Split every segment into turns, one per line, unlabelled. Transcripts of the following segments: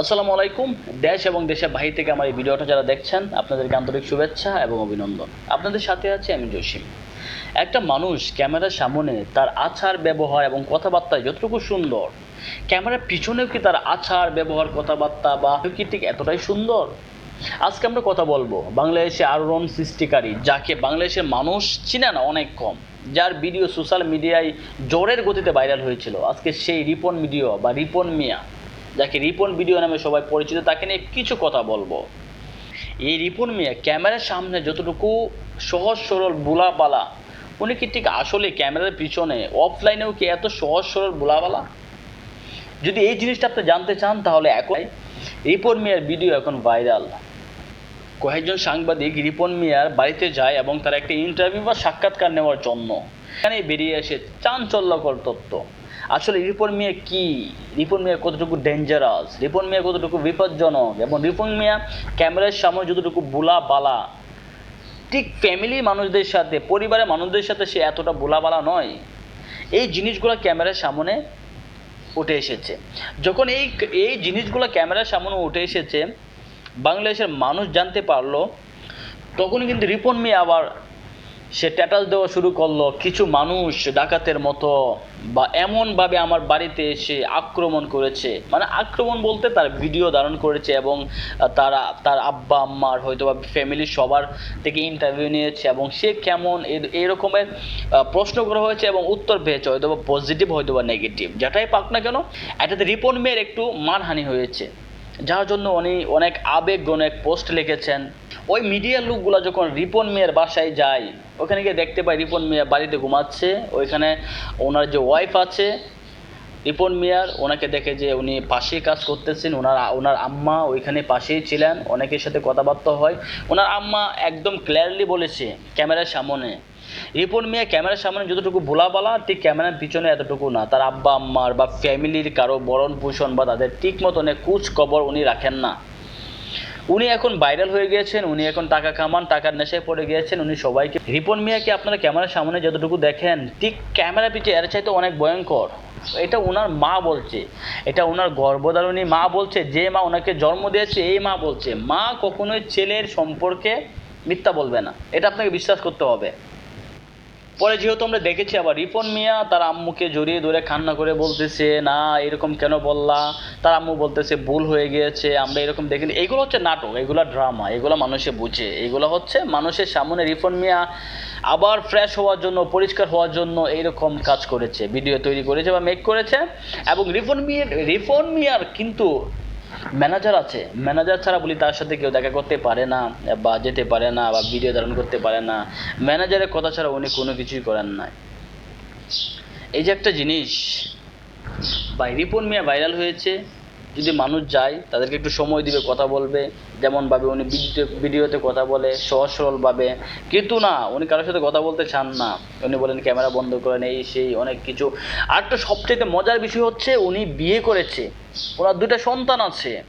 আসসালামু আলাইকুম। দেশ এবং দেশের বাহির থেকে আমার এই ভিডিওটা যারা দেখছেন, আপনাদেরকে আন্তরিক শুভেচ্ছা এবং অভিনন্দন। আপনাদের সাথে আছি আমি জসিম। একটা মানুষ ক্যামেরার সামনে তার আচার, ব্যবহার এবং কথাবার্তায় যতটুকু সুন্দর, ক্যামেরার পিছনেও কি তার আচার, ব্যবহার, কথাবার্তা বা কি ঠিক এতটাই সুন্দর? আজকে আমরা কথা বলব বাংলাদেশে আলোড়ন সৃষ্টিকারী, যাকে বাংলাদেশের মানুষ চিনে না অনেক কম, যার ভিডিও সোশ্যাল মিডিয়ায় জোরের গতিতে ভাইরাল হয়েছিল। আজকে সেই রিপন ভিডিও বা রিপন মিয়া যাকে রিপন ভিডিও নামে সবাই পরিচিত, তাকে নিয়ে কিছু কথা বলব। এই রিপন মিয়া ক্যামেরার সামনে যতটুকু সহজ, সরল বুলাবালা উনি কি ঠিক আসলে ক্যামেরার পিছনে অফলাইনেও কি এত সহজ, সরল বুলাবালা যদি এই জিনিসটা আপনি জানতে চান, তাহলে এখন রিপন মিয়ার ভিডিও এখন ভাইরাল। কয়েকজন সাংবাদিক রিপন মিয়ার বাড়িতে যায় এবং তার একটা ইন্টারভিউ বা সাক্ষাৎকার নেওয়ার জন্য। এখানে বেরিয়ে এসে চাঞ্চল্যকর তথ্য। আসলে রিপন মিয়া কি? রিপন মিয়া কতটুকু ডেঞ্জারাস রিপন মিয়া কতটুকু বিপজ্জনক? এবং রিপন মিয়া ক্যামেরার সামনে যতটুকু বুলা বালা ঠিক ফ্যামিলি মানুষদের সাথে, পরিবারের মানুষদের সাথে সে এতটা বোলাবালা নয়। এই জিনিসগুলো ক্যামেরার সামনে উঠে এসেছে। যখন এই এই জিনিসগুলো ক্যামেরার সামনে উঠে এসেছে, বাংলাদেশের মানুষ জানতে পারল, তখনই কিন্তু রিপন মিয়া আবার সে ট্যাটাস দেওয়া শুরু করল কিছু মানুষ ডাকাতের মতো বা এমনভাবে আমার বাড়িতে এসে আক্রমণ করেছে। মানে আক্রমণ বলতে তার ভিডিও ধারণ করেছে এবং তারা তার আব্বা আম্মার হয়তো বা ফ্যামিলির সবার থেকে ইন্টারভিউ নিয়েছে এবং সে কেমন এ- এই রকমের আহ, প্রশ্ন করা হয়েছে এবং উত্তর পেয়েছে হয়তো বা পজিটিভ হয়তো বা নেগেটিভ যেটাই পাক না কেন এটাতে রিপন মেয়ের একটু মানহানি হয়েছে। যার জন্য উনি অনেক আবেগ অনেক পোস্ট লিখেছেন। ওই মিডিয়ার লোকগুলো যখন রিপন মিয়ার বাসায় যায়, ওখানে গিয়ে দেখতে পাই রিপন মিয়া বাড়িতে ঘুমাচ্ছে, ওইখানে ওনার যে ওয়াইফ আছে, রিপন মিয়ার, ওনাকে দেখে যে উনি পাশেই কাজ করতেছেন, ওনার ওনার আম্মা ওইখানে পাশেই ছিলেন, অনেকের সাথে কথাবার্তা হয়। ওনার আম্মা একদম ক্লিয়ারলি বলেছে ক্যামেরার সামনে। রিপন মিয়া ক্যামেরার সামনে যতটুকু ভোলা ভোলাবালা ঠিক ক্যামেরার পিছনে এতটুকু না। তার আব্বা, আম্মার বা ফ্যামিলির কারও বরণ পোষণ বা তাদের ঠিক মতনে কুচ খবর উনি রাখেন না। উনি এখন ভাইরাল হয়ে গিয়েছেন, উনি এখন টাকা কামান, টাকার নেশায় পড়ে গিয়েছেন, উনি সবাইকে রিপন মিয়াকে আপনারা ক্যামেরার সামনে যতটুকু দেখেন, ঠিক ক্যামেরা পিছিয়ে এর চাইতে অনেক ভয়ঙ্কর। এটা ওনার মা বলছে। এটা ওনার গর্ভধারণী মা বলছে, যে মা ওনাকে জন্ম দিয়েছে, এই মা বলছে। মা কখনোই ছেলের সম্পর্কে মিথ্যা বলবে না। এটা আপনাকে বিশ্বাস করতে হবে। পরে যেহেতু আমরা দেখেছি আবার রিপন মিয়া তার আম্মুকে জড়িয়ে ধরে কান্না করে বলতেছে, না, এরকম কেন বললা? তার আম্মু বলতেছে, ভুল হয়ে গিয়েছে, আমরা এরকম দেখিনি। এগুলো হচ্ছে নাটক, এগুলো ড্রামা, এগুলো মানুষে বুঝে। এগুলো হচ্ছে মানুষের সামনে রিপন মিয়া আবার ফ্রেশ হওয়ার জন্য, পরিষ্কার হওয়ার জন্য এইরকম কাজ করেছে ভিডিও তৈরি করেছে বা মেক করেছে। এবং রিপন মিয়ার রিপন মিয়ার কিন্তু ম্যানেজার আছে। ম্যানেজার ছাড়া বলি তার সাথে কেউ দেখা করতে পারে না, বা যেতে পারে না, বা ভিডিও ধারণ করতে পারে না। ম্যানেজারের কথা ছাড়া উনি কোনো কিছুই করেন না। এই যে একটা জিনিস, ভাই রিপন মিয়া ভাইরাল হয়েছে। যদি মানুষ যায়, তাদেরকে একটু সময় দিবে, কথা বলবে। যেমনভাবে উনি ভিডিও ভিডিওতে কথা বলে, সহজ সরলভাবে। কিন্তু না, উনি কারোর সাথে কথা বলতে চান না। উনি বলেন, ক্যামেরা বন্ধ করেন এই সেই অনেক কিছু। আর একটা সবচেয়ে মজার বিষয় হচ্ছে, উনি বিয়ে করেছে। ওনার দুটা সন্তান আছে।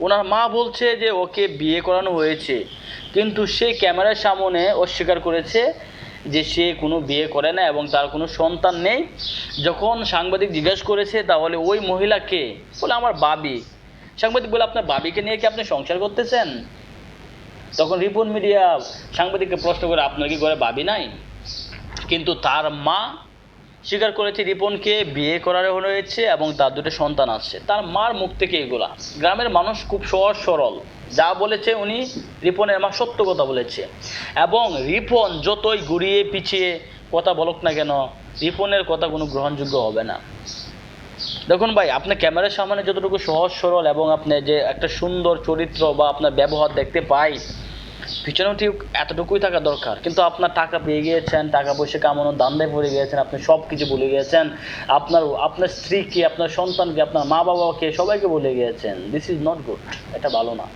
ওনার মা বলছে যে, ওকে বিয়ে করানো হয়েছে। কিন্তু সে ক্যামেরার সামনে অস্বীকার করেছে যে সে কোনো বিয়ে করে না এবং তার কোনো সন্তান নেই। যখন সাংবাদিক জিজ্ঞাসা করেছে, তাহলে ওই মহিলাকে বলে, আমার বাবি। সাংবাদিক বলে, আপনার বাবিকে নিয়ে কি আপনি সংসার করতেছেন? তখন রিপন মিডিয়া সাংবাদিককে প্রশ্ন করে, আপনার কি করে বাবি নাই? কিন্তু তার মা স্বীকার করেছে রিপনকে বিয়ে করার হয়েছে এবং তার দুটো সন্তান আছে। তার মার মুখ থেকে এগুলা। গ্রামের মানুষ খুব সহজ সরল। যা বলেছে উনি, রিপনের মা সত্য কথা বলেছে। এবং রিপন যতই ঘুরিয়ে পিছিয়ে কথা বলুক না কেন, রিপনের কথা কোনো গ্রহণযোগ্য হবে না। দেখুন ভাই আপনি ক্যামেরার সামনে যতটুকু সহজ সরল এবং আপনি যে একটা সুন্দর চরিত্র বা আপনার ব্যবহার দেখতে পাই পিছনেও ঠিক এতটুকুই থাকা দরকার। কিন্তু আপনার টাকা পেয়ে গিয়েছেন, টাকা পয়সা কামানোর দান্দায় পড়ে গিয়েছেন, আপনি সব কিছু ভুলে গিয়েছেন। আপনার আপনার স্ত্রীকে, আপনার সন্তানকে, আপনার মা বাবাকে সবাইকে ভুলে গিয়েছেন। দিস ইজ নট গুড এটা ভালো না।